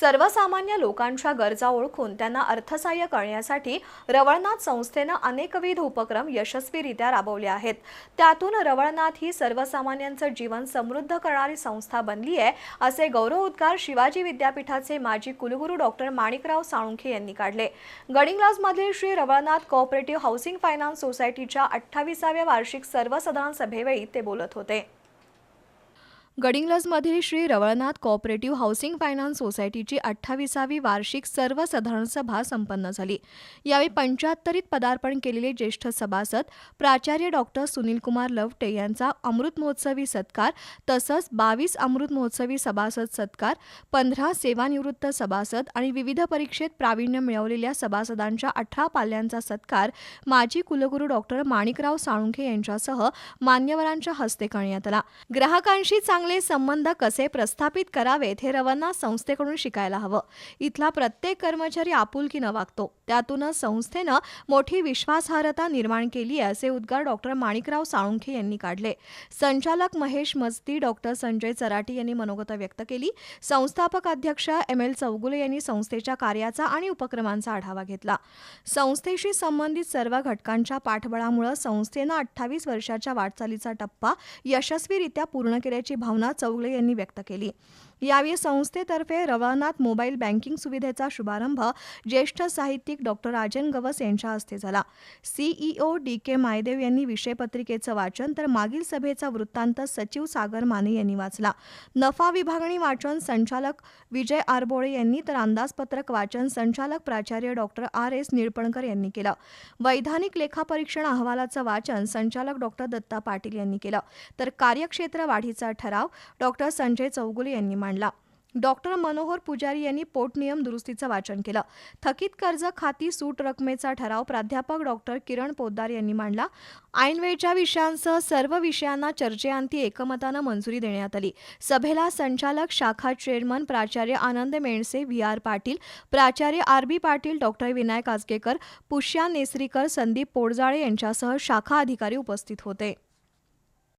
सर्वसामान्य लोकांच्या गरजा ओळखून त्यांना अर्थसहाय्य करण्यासाठी रवळनाथ संस्थेनं अनेकविध उपक्रम यशस्वीरित्या राबवले आहेत. त्यातून रवळनाथ ही सर्वसामान्यांचं जीवन समृद्ध करणारी संस्था बनली आहे असे गौरवोद्गार शिवाजी विद्यापीठाचे माजी कुलगुरू डॉक्टर माणिकराव साळुंखे यांनी काढले. गडिंग्लाजमधील Shri Rawalnath cooperative housing finance सोसायटीच्या अठ्ठावीसाव्या वार्षिक सर्वसाधारण सभेवेळी ते बोलत होते. गडिंग्लजमधील Shri Rawalnath cooperative housing finance सोसायटीची अठ्ठावीसावी वार्षिक सर्वसाधारण सभा संपन्न झाली. यावेळी पंच्याहत्तरीत पदार्पण केलेले ज्येष्ठ सभासद प्राचार्य डॉक्टर सुनीलकुमार लवटे यांचा अमृत महोत्सवी सत्कार तसंच बावीस अमृत महोत्सवी सभासद सत्कार पंधरा सेवानिवृत्त सभासद आणि विविध परीक्षेत प्रावीण्य मिळवलेल्या सभासदांच्या अठरा पाल्यांचा सत्कार माजी कुलगुरू डॉक्टर माणिकराव साळुंखे यांच्यासह मान्यवरांच्या हस्ते करण्यात आला. ग्राहकांशी चांग चांगले संबंध कसे प्रस्थापित करावेत हे रवाना संस्थेकडून शिकायला हवं. इथला प्रत्येक कर्मचारी आपुलकीनं वागतो. त्यातूनच संस्थेनं मोठी विश्वासार्हता निर्माण केली आहे असे उद्गार डॉक्टर माणिकराव साळुंखे यांनी काढले. संचालक महेश मस्ती डॉक्टर संजय चराटी यांनी मनोगत व्यक्त केली. संस्थापक अध्यक्ष एम. एल. चौगुले यांनी संस्थेच्या कार्याचा आणि उपक्रमांचा आढावा घेतला. संस्थेशी संबंधित सर्व घटकांच्या पाठबळामुळे संस्थेनं अठ्ठावीस वर्षाच्या वाटचालीचा टप्पा यशस्वीरित्या पूर्ण केल्याची भावना चौगुले यांनी व्यक्त केली. यावेळी संस्थेतर्फे रवानाथ मोबाईल बँकिंग सुविधेचा शुभारंभ ज्येष्ठ साहित्यिक डॉक्टर राजन गवस यांच्या हस्ते झाला. सीईओ डी के मायदेव यांनी विषयपत्रिकेचं वाचन तर मागील सभेचा वृत्तांत सचिव सागर माने यांनी वाचला. नफा विभागणी वाचन संचालक विजय आरबोळे यांनी तर अंदाजपत्रक वाचन संचालक प्राचार्य डॉक्टर आर एस निळपणकर यांनी केलं. वैधानिक लेखापरीक्षण अहवालाचं वाचन संचालक डॉक्टर दत्ता पाटील यांनी केलं. तर कार्यक्षेत्र वाढीचा ठराव डॉक्टर संजय चौगुले यांनी मांडला. डॉक्टर मनोहर पुजारी यांनी पोटनियम दुरुस्तीचं वाचन केलं. थकीत कर्ज खाती सूट रकमेचा ठराव प्राध्यापक डॉक्टर किरण पोद्दार यांनी मांडला. ऐनवेळच्या विषयांसह सर्व विषयांना चर्चेअंती एकमतानं मंजुरी देण्यात आली. सभेला संचालक शाखा चेअरमन प्राचार्य आनंद मेणसे व्ही. आर. पाटील प्राचार्य R. B. Patil doctor Vinayak Ajgekar Pushya Nesarikar Sandeep Podjale यांच्यासह शाखा अधिकारी उपस्थित होते.